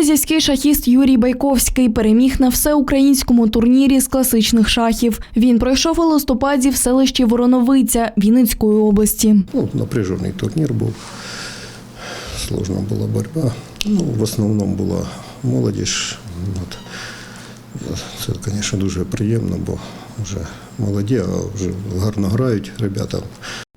Галузівський шахіст Юрій Байковський переміг на всеукраїнському турнірі з класичних шахів. Він пройшов у листопаді в селищі Вороновиця Вінницької області. Ну, напряжений турнір був. Сложна була боротьба. Ну, в основному була молодіж. От. Це, звісно, дуже приємно, бо вже молоді, а вже гарно грають ребята.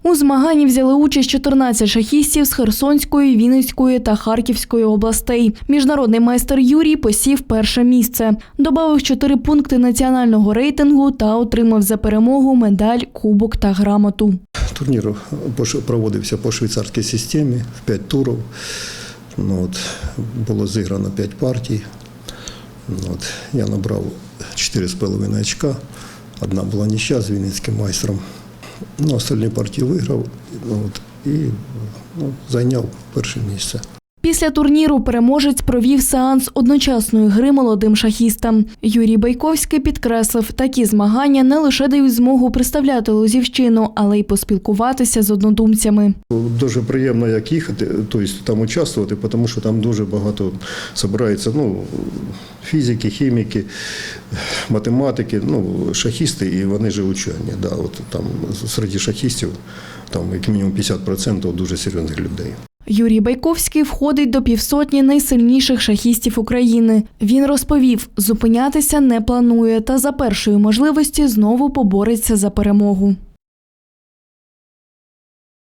У змаганні взяли участь 14 шахістів з Херсонської, Вінницької та Харківської областей. Міжнародний майстер Юрій посів перше місце. Добавив 4 пункти національного рейтингу та отримав за перемогу медаль, кубок та грамоту. Турнір проводився по швейцарській системі в 5 турів. Ну, от, було зіграно 5 партій. Ну, от, я набрав 4,5 очка. Одна була нічя з вінницьким майстром. Ну, остальні партії виграв от, і ну, зайняв перше місце. Після турніру переможець провів сеанс одночасної гри молодим шахістам. Юрій Байковський підкреслив, такі змагання не лише дають змогу представляти Лозівщину, але й поспілкуватися з однодумцями. Дуже приємно як їхати, тобто там участвувати, тому що там дуже багато збирається ну, фізики, хіміки, математики, ну, шахісти, і вони же учені. Да, от там серед шахістів там як мінімум 50% дуже серйозних людей. Юрій Байковський входить до півсотні найсильніших шахістів України. Він розповів, зупинятися не планує та за першої можливості знову побореться за перемогу.